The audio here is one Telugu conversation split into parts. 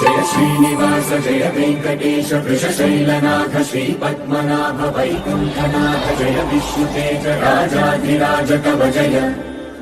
జయ శ్రీనివాస జయ వెంకటేశ వృషశైలనాథ శ్రీ పద్మనాభ వైకుంఠనాథ జయ విష్ణుతేజ రాజాధిరాజ కవ జయ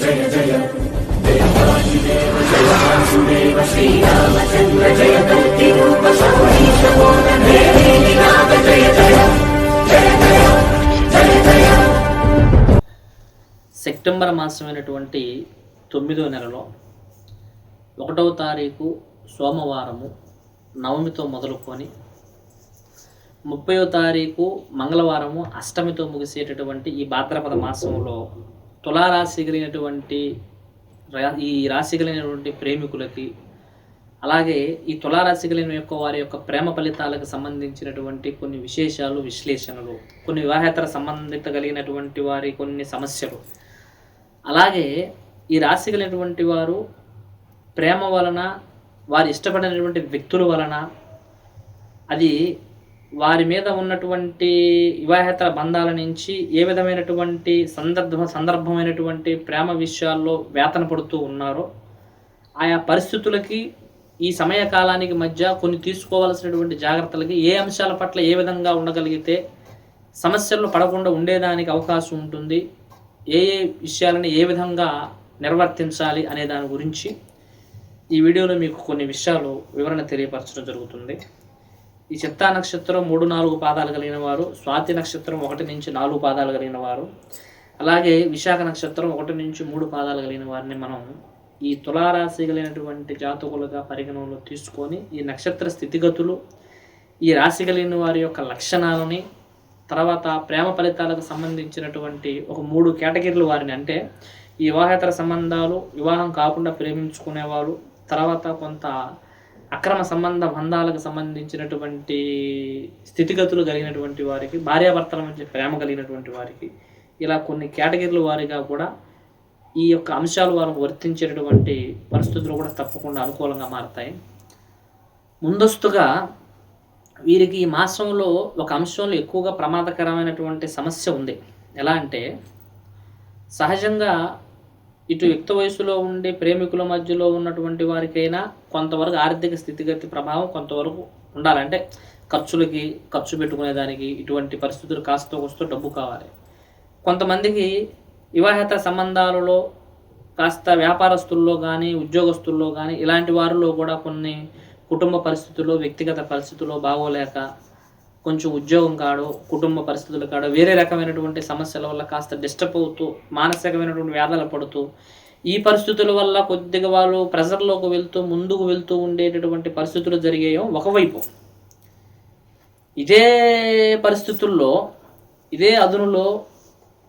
జయ జయ. దేవాదిదేవ జయ వాసుదేవ శ్రీరామచంద్ర జయ కల్కి రూప శౌరీశ నాథ జయ జయ జయ జయ జయ జయ. సెప్టెంబర్ మాసమైనటువంటి తొమ్మిదో నెలలో ఒకటవ తారీఖు సోమవారము నవమితో మొదలుకొని ముప్పయో తారీఖు మంగళవారము అష్టమితో ముగిసేటటువంటి ఈ భాద్రపద మాసంలో తులారాశి కలిగినటువంటి రా- ఈ రాశి కలిగినటువంటి ప్రేమికులకి అలాగే ఈ తులారాశి కలిగిన యొక్క వారి యొక్క ప్రేమ ఫలితాలకు సంబంధించినటువంటి కొన్ని విశేషాలు విశ్లేషణలు కొన్ని వివాహేతర సంబంధిత కలిగినటువంటి వారి కొన్ని సమస్యలు. అలాగే ఈ రాశి కలిగినటువంటి వారు ప్రేమ వలన వారు ఇష్టపడినటువంటి వ్యక్తుల వలన అది వారి మీద ఉన్నటువంటి వివాహేతర బంధాల నుంచి ఏ విధమైనటువంటి సందర్భ సందర్భమైనటువంటి ప్రేమ విషయాల్లో వేతన పడుతూ ఉన్నారో ఆయా పరిస్థితులకి ఈ సమయ కాలానికి మధ్య కొన్ని తీసుకోవాల్సినటువంటి జాగ్రత్తలకి ఏ అంశాల పట్ల ఏ విధంగా ఉండగలిగితే సమస్యల్లో పడకుండా ఉండేదానికి అవకాశం ఉంటుంది ఏ ఏ విషయాలని ఏ విధంగా నిర్వర్తించాలి అనే దాని గురించి ఈ వీడియోలో మీకు కొన్ని విషయాలు వివరణ తెలియపరచడం జరుగుతుంది. ఈ చిత్తా నక్షత్రం మూడు నాలుగు పాదాలు కలిగిన వారు స్వాతి నక్షత్రం ఒకటి నుంచి నాలుగు పాదాలు కలిగిన వారు అలాగే విశాఖ నక్షత్రం ఒకటి నుంచి మూడు పాదాలు కలిగిన వారిని మనం ఈ తులారాశి కలిగినటువంటి జాతకులుగా పరిగణనలో తీసుకొని ఈ నక్షత్ర స్థితిగతులు ఈ రాశి కలిగిన వారి యొక్క లక్షణాలని తర్వాత ప్రేమ ఫలితాలకు సంబంధించినటువంటి ఒక మూడు కేటగిరీలు వారిని అంటే ఈ వివాహేతర సంబంధాలు వివాహం కాకుండా ప్రేమించుకునేవారు తర్వాత కొంత అక్రమ సంబంధ బంధాలకు సంబంధించినటువంటి స్థితిగతులు కలిగినటువంటి వారికి భార్యాభర్తల మధ్య ప్రేమ కలిగినటువంటి వారికి ఇలా కొన్ని కేటగిరీల వారిగా కూడా ఈ యొక్క అంశాలు వారికి వర్తించేటటువంటి పరిస్థితులు కూడా తప్పకుండా అనుకూలంగా మారతాయి. ముందస్తుగా వీరికి ఈ మాసంలో ఒక అంశంలో ఎక్కువగా ప్రమాదకరమైనటువంటి సమస్య ఉంది. ఎలా అంటే సహజంగా ఇటు యుక్త వయసులో ఉండే ప్రేమికుల మధ్యలో ఉన్నటువంటి వారికైనా కొంతవరకు ఆర్థిక స్థితిగతి ప్రభావం కొంతవరకు ఉండాలంటే ఖర్చులకి ఖర్చు పెట్టుకునేదానికి ఇటువంటి పరిస్థితులు కాస్త వస్తూ డబ్బు కావాలి. కొంతమందికి వివాహేతర సంబంధాలలో కాస్త వ్యాపారస్తుల్లో కానీ ఉద్యోగస్తుల్లో కానీ ఇలాంటి వారిలో కూడా కొన్ని కుటుంబ పరిస్థితుల్లో వ్యక్తిగత పరిస్థితుల్లో బాగోలేక కొంచెం ఉద్యోగం కాడో కుటుంబ పరిస్థితులు కాడో వేరే రకమైనటువంటి సమస్యల వల్ల కాస్త డిస్టర్బ్ అవుతూ మానసికమైనటువంటి వ్యాధులు పడుతూ ఈ పరిస్థితుల వల్ల కొద్దిగా వాళ్ళు ప్రెజర్లోకి వెళ్తూ ముందుకు వెళ్తూ ఉండేటటువంటి పరిస్థితులు జరిగాయో ఒకవైపు. ఇదే పరిస్థితుల్లో ఇదే అదునులో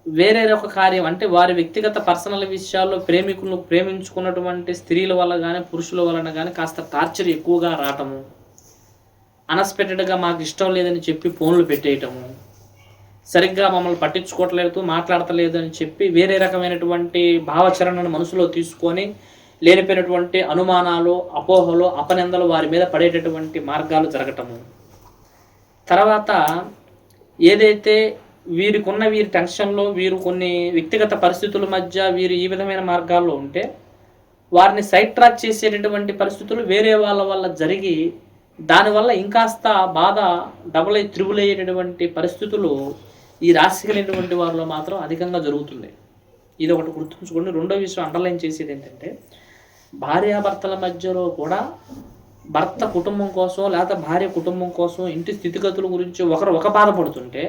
వేరే ఒక కార్యం అంటే వారి వ్యక్తిగత పర్సనల్ విషయాల్లో ప్రేమికులను ప్రేమించుకున్నటువంటి స్త్రీల వల్ల కానీ పురుషుల వలన కానీ కాస్త టార్చర్ ఎక్కువగా రావటము అన్ఎక్స్పెక్టెడ్గా మాకు ఇష్టం లేదని చెప్పి ఫోన్లు పెట్టేయటము. సరిగ్గా మమ్మల్ని పట్టించుకోవట్లేదు మాట్లాడతలేదు అని చెప్పి వేరే రకమైనటువంటి భావచరణను మనసులో తీసుకొని లేనిపోయినటువంటి అనుమానాలు అపోహలు అపనిందలు వారి మీద పడేటటువంటి మార్గాలు జరగటము. తర్వాత ఏదైతే వీరికున్న వీరి టెన్షన్లో వీరు కొన్ని వ్యక్తిగత పరిస్థితుల మధ్య వీరు ఈ విధమైన మార్గాల్లో ఉంటే వారిని సైడ్ ట్రాక్ చేసేటటువంటి పరిస్థితులు వేరే వాళ్ళ వల్ల జరిగి దానివల్ల ఇంకాస్త బాధ డబుల్ అయ్యి త్రిబుల్ అయ్యేటటువంటి పరిస్థితులు ఈ రాశి కలిగినటువంటి వారిలో మాత్రం అధికంగా జరుగుతుంది ఇది ఒకటి గుర్తుంచుకోండి. రెండో విషయం అండర్లైన్ చేసేది ఏంటంటే భార్యాభర్తల మధ్యలో కూడా భర్త కుటుంబం కోసం లేదా భార్య కుటుంబం కోసం ఇంటి స్థితిగతుల గురించి ఒకరు ఒక బాధపడుతుంటే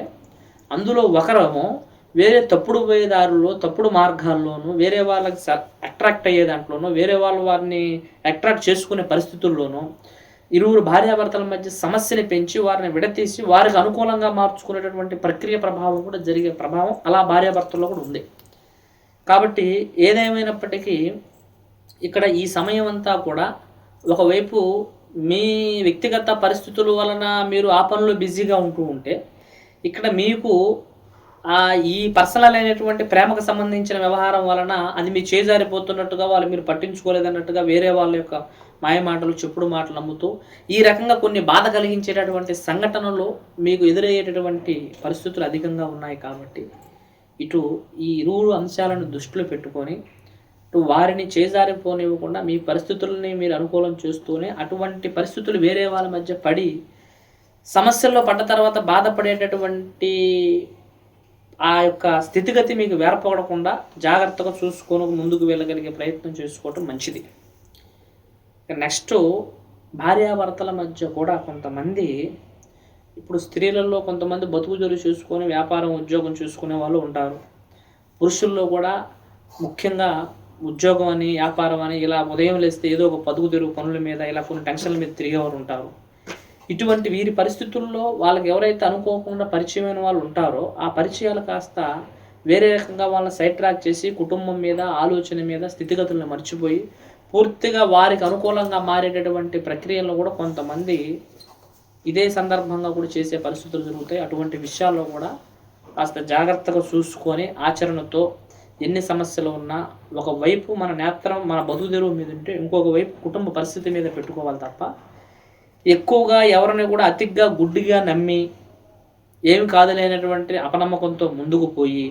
అందులో ఒకరేమో వేరే తప్పుడు పోయేదారుల్లో తప్పుడు మార్గాల్లోనూ వేరే వాళ్ళకి అట్రాక్ట్ అయ్యే దాంట్లోనూ వేరే వాళ్ళు వారిని అట్రాక్ట్ చేసుకునే పరిస్థితుల్లోనూ ఇరువురు భార్యాభర్తల మధ్య సమస్యని పెంచి వారిని విడతీసి వారికి అనుకూలంగా మార్చుకునేటటువంటి ప్రక్రియ ప్రభావం కూడా జరిగే ప్రభావం అలా భార్యాభర్తల్లో కూడా ఉంది. కాబట్టి ఏదేమైనప్పటికీ ఇక్కడ ఈ సమయం అంతా కూడా ఒకవైపు మీ వ్యక్తిగత పరిస్థితుల వలన మీరు ఆ పనులు బిజీగా ఉంటూ ఉంటే ఇక్కడ మీకు ఈ పర్సనల్ అయినటువంటి ప్రేమకు సంబంధించిన వ్యవహారం వలన అది మీ చేజారిపోతున్నట్టుగా వాళ్ళు మీరు పట్టించుకోలేదన్నట్టుగా వేరే వాళ్ళ యొక్క మాయ మాటలు చెప్పుడు మాటలు నమ్ముతూ ఈ రకంగా కొన్ని బాధ కలిగించేటటువంటి సంఘటనలు మీకు ఎదురయ్యేటటువంటి పరిస్థితులు అధికంగా ఉన్నాయి కాబట్టి ఇటు ఈ ఇరువురు అంశాలను దృష్టిలో పెట్టుకొని ఇటు వారిని చేజారిపోనివ్వకుండా మీ పరిస్థితుల్ని మీరు అనుకూలం చేస్తూనే అటువంటి పరిస్థితులు వేరే వాళ్ళ మధ్య పడి సమస్యల్లో పడ్డ తర్వాత బాధపడేటటువంటి ఆ యొక్క స్థితిగతి మీకు వేరపడకుండా జాగ్రత్తగా చూసుకొని ముందుకు వెళ్ళగలిగే ప్రయత్నం చేసుకోవటం మంచిది. నెక్స్ట్ భార్యాభర్తల మధ్య కూడా కొంతమంది ఇప్పుడు స్త్రీలలో కొంతమంది బతుకు జరుగు చూసుకొని వ్యాపారం ఉద్యోగం చూసుకునే వాళ్ళు ఉంటారు. పురుషుల్లో కూడా ముఖ్యంగా ఉద్యోగం అని వ్యాపారం అని ఇలా ఉదయం లేస్తే ఏదో ఒక పదుగు తెరుగు పనుల మీద ఇలా కొన్ని టెన్షన్ల మీద తిరిగేవారు ఉంటారు. ఇటువంటి వీరి పరిస్థితుల్లో వాళ్ళకి ఎవరైతే అనుకోకుండా పరిచయమైన వాళ్ళు ఉంటారో ఆ పరిచయాలు కాస్త వేరే రకంగా వాళ్ళని సైడ్ ట్రాక్ చేసి కుటుంబం మీద ఆలోచన మీద స్థితిగతులను మర్చిపోయి పూర్తిగా వారికి అనుకూలంగా మారేటటువంటి ప్రక్రియల్లో కూడా కొంతమంది ఇదే సందర్భంగా కూడా చేసే పరిస్థితులు జరుగుతాయి. అటువంటి విషయాల్లో కూడా కాస్త జాగ్రత్తగా చూసుకొని ఆచరణతో ఎన్ని సమస్యలు ఉన్నా ఒకవైపు మన నేత్రం మన బతుకు తెరువు మీద ఉంటే ఇంకొక వైపు కుటుంబ పరిస్థితి మీద పెట్టుకోవాలి తప్ప ఎక్కువగా ఎవరిని కూడా అతిగా గుడ్డిగా నమ్మి ఏమి కాదులేనటువంటి అపనమ్మకంతో ముందుకు పోయి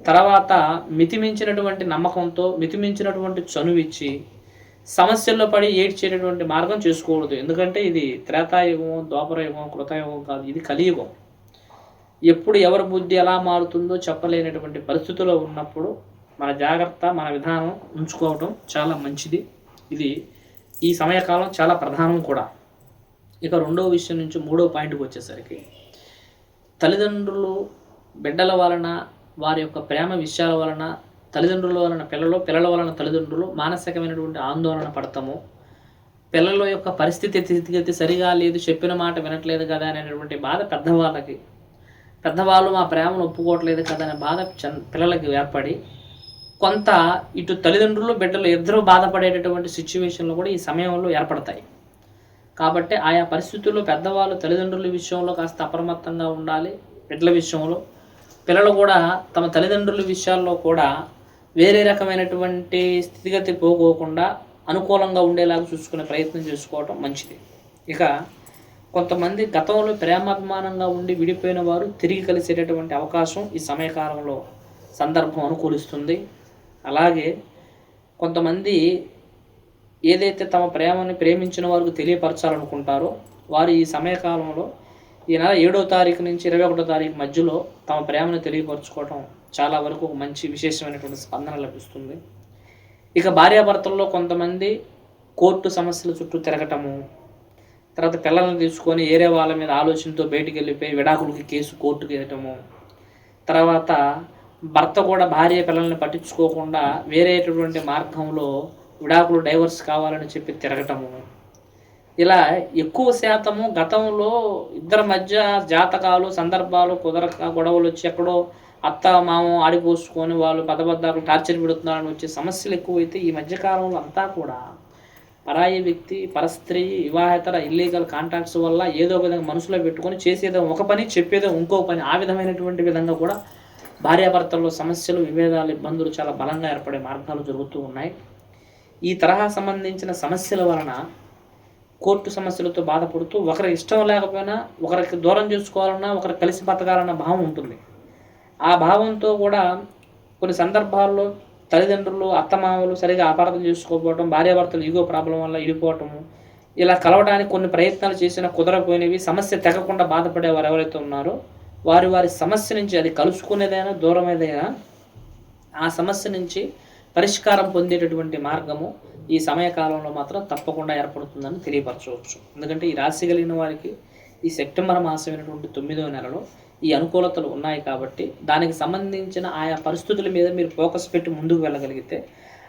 తర్వాత మితిమించినటువంటి నమ్మకంతో మితిమించినటువంటి చనువిచ్చి సమస్యల్లో పడి ఏడ్చేటటువంటి మార్గం చేసుకోకూడదు. ఎందుకంటే ఇది త్రేతాయుగం ద్వాపరయుగం కృతయుగం కాదు ఇది కలియుగం. ఎప్పుడు ఎవరి బుద్ధి ఎలా మారుతుందో చెప్పలేనటువంటి పరిస్థితిలో ఉన్నప్పుడు మన జాగ్రత్త మన విధానం ఉంచుకోవటం చాలా మంచిది. ఇది ఈ సమయకాలం చాలా ప్రధానం కూడా. ఇక రెండో విషయం నుంచి మూడో పాయింట్కి వచ్చేసరికి తల్లిదండ్రులు బిడ్డల వలన వారి యొక్క ప్రేమ విషయాల వలన తల్లిదండ్రుల వలన పిల్లలు పిల్లల వలన తల్లిదండ్రులు మానసికమైనటువంటి ఆందోళన పడతాము. పిల్లల యొక్క పరిస్థితి స్థితిగతి సరిగా లేదు చెప్పిన మాట వినట్లేదు కదా అనేటువంటి బాధ పెద్దవాళ్ళకి పెద్దవాళ్ళు మా ప్రేమను ఒప్పుకోవట్లేదు కదా అనే బాధ చన్- పిల్లలకి ఏర్పడి కొంత ఇటు తల్లిదండ్రులు బిడ్డలు ఇద్దరూ బాధపడేటటువంటి సిచ్యువేషన్లు కూడా ఈ సమయంలో ఏర్పడతాయి. కాబట్టి ఆయా పరిస్థితుల్లో పెద్దవాళ్ళు తల్లిదండ్రుల విషయంలో కాస్త అప్రమత్తంగా ఉండాలి. బిడ్డల విషయంలో. పిల్లలు కూడా తమ తల్లిదండ్రుల విషయాల్లో కూడా వేరే రకమైనటువంటి స్థితిగతి పోకోకుండా అనుకూలంగా ఉండేలాగా చూసుకునే ప్రయత్నం చేసుకోవటం మంచిది. ఇక కొంతమంది గతంలో ప్రేమాభిమానంగా ఉండి విడిపోయిన వారు తిరిగి కలిసేటటువంటి అవకాశం ఈ సమయకాలంలో సందర్భం అనుకూలిస్తుంది. అలాగే కొంతమంది ఏదైతే తమ ప్రేమని ప్రేమించిన వారికి తెలియపరచాలనుకుంటారో వారు ఈ సమయకాలంలో ఈ నెల ఏడో తారీఖు నుంచి ఇరవై ఒకటో తారీఖు మధ్యలో తమ ప్రేమను తెలియపరచుకోవడం చాలా వరకు ఒక మంచి విశేషమైనటువంటి స్పందన లభిస్తుంది. ఇక భార్యాభర్తల్లో కొంతమంది కోర్టు సమస్యల చుట్టూ తిరగటము తర్వాత పిల్లల్ని తీసుకొని ఏరే వాళ్ళ మీద ఆలోచనతో బయటికి వెళ్ళిపోయి విడాకులకి కేసు కోర్టుకి వెళ్ళటము తర్వాత భర్త కూడా భార్య పిల్లల్ని పట్టించుకోకుండా వేరేటటువంటి మార్గంలో విడాకులు డైవర్స్ కావాలని చెప్పి తిరగటము. ఇలా ఎక్కువ శాతము గతంలో ఇద్దరి మధ్య జాతకాలు సందర్భాలు కుదరక గొడవలు వచ్చి ఎక్కడో అత్త మామ ఆడిపోసుకొని వాళ్ళు పదబద్దాలు టార్చర్ పెడుతున్నారని వచ్చే సమస్యలు ఎక్కువైతే ఈ మధ్యకాలంలో అంతా కూడా పరాయి వ్యక్తి పరస్త్రీ వివాహేతర ఇల్లీగల్ కాంటాక్ట్స్ వల్ల ఏదో ఒక విధంగా మనసులో పెట్టుకొని చేసేదో ఒక పని చెప్పేదో ఇంకో పని ఆ విధమైనటువంటి విధంగా కూడా భార్యాభర్తల్లో సమస్యలు విభేదాలు ఇబ్బందులు చాలా బలంగా ఏర్పడే మార్గాలు జరుగుతూ ఉన్నాయి. ఈ తరహా సంబంధించిన సమస్యల వలన కోర్టు సమస్యలతో బాధపడుతూ ఒకరి ఇష్టం లేకపోయినా ఒకరికి దూరం చేసుకోవాలన్నా ఒకరు కలిసి బతకాలన్న భావం ఉంటుంది. ఆ భావంతో కూడా కొన్ని సందర్భాల్లో తల్లిదండ్రులు అత్తమామలు సరిగా అపార్థం చేసుకోకపోవడం భార్యాభర్తలు ఈగో ప్రాబ్లం వల్ల ఇడిపోవటము ఇలా కలవడానికి కొన్ని ప్రయత్నాలు చేసినా కుదరపోయినవి సమస్య తెగకుండా బాధపడే వారు ఎవరైతే ఉన్నారో వారి వారి సమస్య నుంచి అది కలుసుకునేదైనా దూరమేదైనా ఆ సమస్య నుంచి పరిష్కారం పొందేటటువంటి మార్గము ఈ సమయకాలంలో మాత్రం తప్పకుండా ఏర్పడుతుందని తెలియపరచవచ్చు. ఎందుకంటే ఈ రాశి కలిగిన వారికి ఈ సెప్టెంబర్ మాసమైనటువంటి తొమ్మిదవ నెలలో ఈ అనుకూలతలు ఉన్నాయి కాబట్టి దానికి సంబంధించిన ఆయా పరిస్థితుల మీద మీరు ఫోకస్ పెట్టి ముందుకు వెళ్ళగలిగితే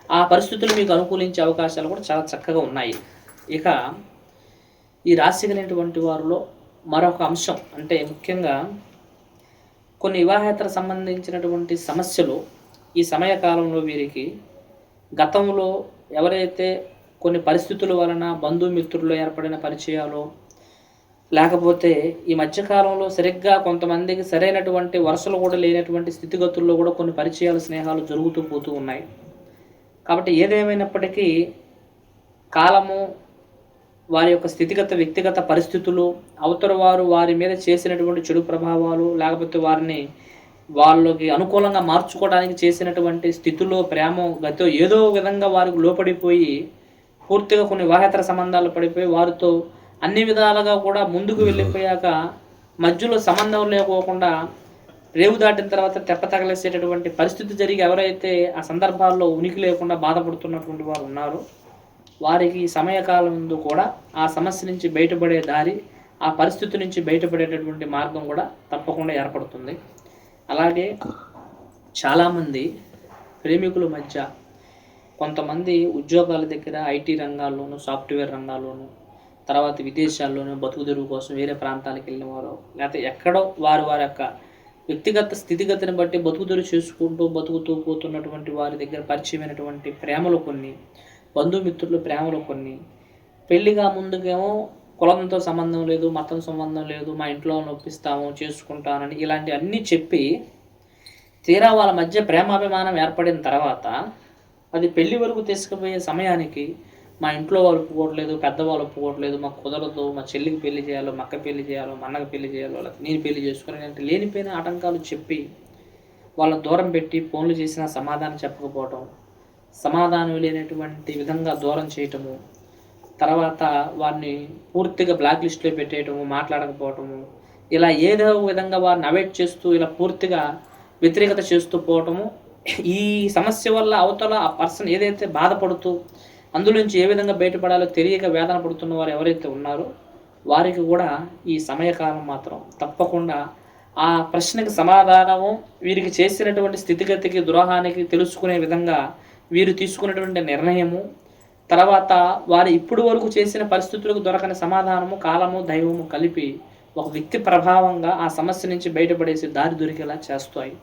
ఆ పరిస్థితులు మీకు అనుకూలించే అవకాశాలు కూడా చాలా చక్కగా ఉన్నాయి. ఇక ఈ రాశి కలిగినటువంటి వారిలో మరొక అంశం అంటే ముఖ్యంగా కొన్ని వివాహేతర సంబంధించినటువంటి సమస్యలు ఈ సమయకాలంలో వీరికి గతంలో ఎవరైతే కొన్ని పరిస్థితుల వలన బంధుమిత్రుల్లో ఏర్పడిన పరిచయాలు లేకపోతే ఈ మధ్యకాలంలో సరిగ్గా కొంతమందికి సరైనటువంటి వరుసలు కూడా లేనటువంటి స్థితిగతుల్లో కూడా కొన్ని పరిచయాలు స్నేహాలు జరుగుతూ పోతూ ఉన్నాయి. కాబట్టి ఏదేమైనప్పటికీ కాలము వారి యొక్క స్థితిగత వ్యక్తిగత పరిస్థితులు అవతల వారు వారి మీద చేసినటువంటి చెడు ప్రభావాలు లేకపోతే వారిని వాళ్ళకి అనుకూలంగా మార్చుకోవడానికి చేసినటువంటి స్థితిలో ప్రేమ గతో ఏదో విధంగా వారికి లోపడిపోయి పూర్తిగా కొన్ని వాహేతర సంబంధాలు పడిపోయి వారితో అన్ని విధాలుగా కూడా ముందుకు వెళ్ళిపోయాక మధ్యలో సంబంధం లేకోకుండా రేవు దాటిన తర్వాత తెప్ప తగలేసేటటువంటి పరిస్థితి జరిగి ఎవరైతే ఆ సందర్భాల్లో ఉనికి లేకుండా బాధపడుతున్నటువంటి వారు ఉన్నారో వారికి ఈ సమయకాలం ముందు కూడా ఆ సమస్య నుంచి బయటపడే దారి ఆ పరిస్థితి నుంచి బయటపడేటటువంటి మార్గం కూడా తప్పకుండా ఏర్పడుతుంది. అలాగే చాలామంది ప్రేమికుల మధ్య కొంతమంది ఉద్యోగాల దగ్గర ఐటీ రంగాల్లోనూ సాఫ్ట్వేర్ రంగాల్లోనూ తర్వాత విదేశాల్లోనూ బతుకు తెరువు కోసం వేరే ప్రాంతాలకు వెళ్ళిన వారు లేకపోతే ఎక్కడో వారి వారి యొక్క వ్యక్తిగత స్థితిగతిని బట్టి బతుకు తెరువు చేసుకుంటూ బతుకుతూ పోతున్నటువంటి వారి దగ్గర పరిచయమైనటువంటి ప్రేమలు కొన్ని బంధుమిత్రులు ప్రేమలు కొన్ని. పెళ్ళిగా ముందుకేమో కులంతో సంబంధం లేదు మతం సంబంధం లేదు మా ఇంట్లో నొప్పిస్తాము చేసుకుంటానని ఇలాంటి అన్నీ చెప్పి తీరా వాళ్ళ మధ్య ప్రేమాభిమానం ఏర్పడిన తర్వాత అది పెళ్ళి వరకు తీసుకుపోయే సమయానికి మా ఇంట్లో వాళ్ళు ఒప్పుకోవట్లేదు పెద్దవాళ్ళు ఒప్పుకోవట్లేదు మాకు కుదరదు మా చెల్లికి పెళ్ళి చేయాలో మక్క అక్క పెళ్ళి చేయాలో మా అన్నకి పెళ్ళి చేయాలో నేను పెళ్ళి చేసుకుని అంటే లేనిపోయిన ఆటంకాలు చెప్పి వాళ్ళ దూరం పెట్టి ఫోన్లు చేసినా సమాధానం చెప్పకపోవటం సమాధానం లేనటువంటి విధంగా దూరం చేయటము తర్వాత వారిని పూర్తిగా బ్లాక్ లిస్ట్లో పెట్టేయటము మాట్లాడకపోవటము ఇలా ఏదో విధంగా వారిని అవాయిడ్ చేస్తూ ఇలా పూర్తిగా వ్యతిరేకత చేస్తూ పోవటము ఈ సమస్య వల్ల అవతల ఆ పర్సన్ ఏదైతే బాధపడుతూ అందులోంచి ఏ విధంగా బయటపడాలో తెలియక వేదన పడుతున్న వారు ఎవరైతే ఉన్నారో వారికి కూడా ఈ సమయకాలం మాత్రం తప్పకుండా ఆ ప్రశ్నకి సమాధానము వీరికి చేసినటువంటి స్థితిగతికి ద్రోహానికి తెలుసుకునే విధంగా వీరు తీసుకున్నటువంటి నిర్ణయము తర్వాత వారు ఇప్పుడు వరకు చేసిన పరిస్థితులకు దొరకని సమాధానము కాలము దైవము కలిపి ఒక వ్యక్తి ప్రభావంగా ఆ సమస్య నుంచి బయటపడేసి దారి దొరికేలా చేస్తాయి.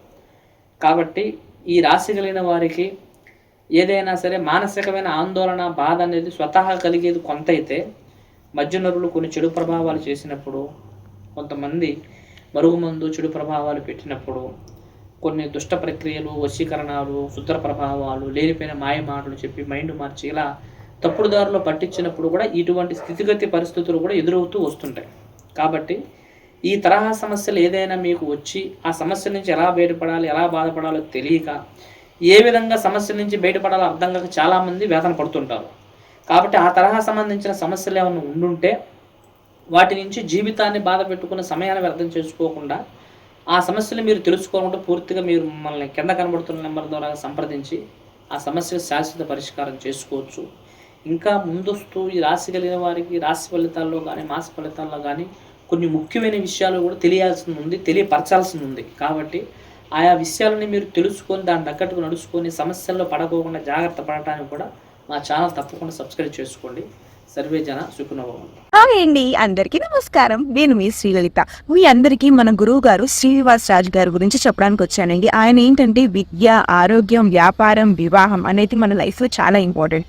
కాబట్టి ఈ రాశి కలిగిన వారికి ఏదైనా సరే మానసికమైన ఆందోళన బాధ అనేది స్వతహా కలిగేది కొంత అయితే మధ్యనరులు కొన్ని చెడు ప్రభావాలు చేసినప్పుడు కొంతమంది మరుగుమందు చెడు ప్రభావాలు పెట్టినప్పుడు కొన్ని దుష్ట ప్రక్రియలు వశీకరణాలు శుద్ర ప్రభావాలు లేనిపోయిన మాయమాటలు చెప్పి మైండ్ మార్చి ఇలా తప్పుడు దారిలో పట్టించినప్పుడు కూడా ఇటువంటి స్థితిగతి పరిస్థితులు కూడా ఎదురవుతూ వస్తుంటాయి. కాబట్టి ఈ తరహా సమస్యలు ఏదైనా మీకు వచ్చి ఆ సమస్య నుంచి ఎలా బయటపడాలి ఎలా బాధపడాలో తెలియక ఏ విధంగా సమస్య నుంచి బయటపడాలో అర్థం కాక చాలామంది వేదన పడుతుంటారు. కాబట్టి ఆ తరహా సంబంధించిన సమస్యలు ఏమైనా ఉండుంటే వాటి నుంచి జీవితాన్ని బాధ పెట్టుకున్న సమయాన్ని వ్యర్థం చేసుకోకుండా ఆ సమస్యలు మీరు తెలుసుకోకుండా పూర్తిగా మీరు మమ్మల్ని కింద కనబడుతున్న నెంబర్ ద్వారా సంప్రదించి ఆ సమస్యకు శాశ్వత పరిష్కారం చేసుకోవచ్చు. ఇంకా ముందస్తు ఈ రాశి కలిగిన వారికి రాశి ఫలితాల్లో కానీ మాస ఫలితాల్లో కానీ కొన్ని ముఖ్యమైన విషయాలు కూడా తెలియాల్సి ఉంది తెలియపరచాల్సి ఉంది. కాబట్టి ఆయా విషయాలని మీరు తెలుసుకొని దాన్ని తగ్గట్టుకు నడుచుకొని సమస్యల్లో పడకోకుండా జాగ్రత్త పడటానికి కూడా మా ఛానల్ తప్పకుండా సబ్స్క్రైబ్ చేసుకోండి. సర్వే జన హాయ్ అండి అందరికీ నమస్కారం. నేను మీ శ్రీలలిత. మీ అందరికీ మన గురువు గారు శ్రీనివాస్ రాజు గారి గురించి చెప్పడానికి వచ్చానండి. ఆయన ఏంటంటే విద్య ఆరోగ్యం వ్యాపారం వివాహం అనేది మన లైఫ్లో చాలా ఇంపార్టెంట్.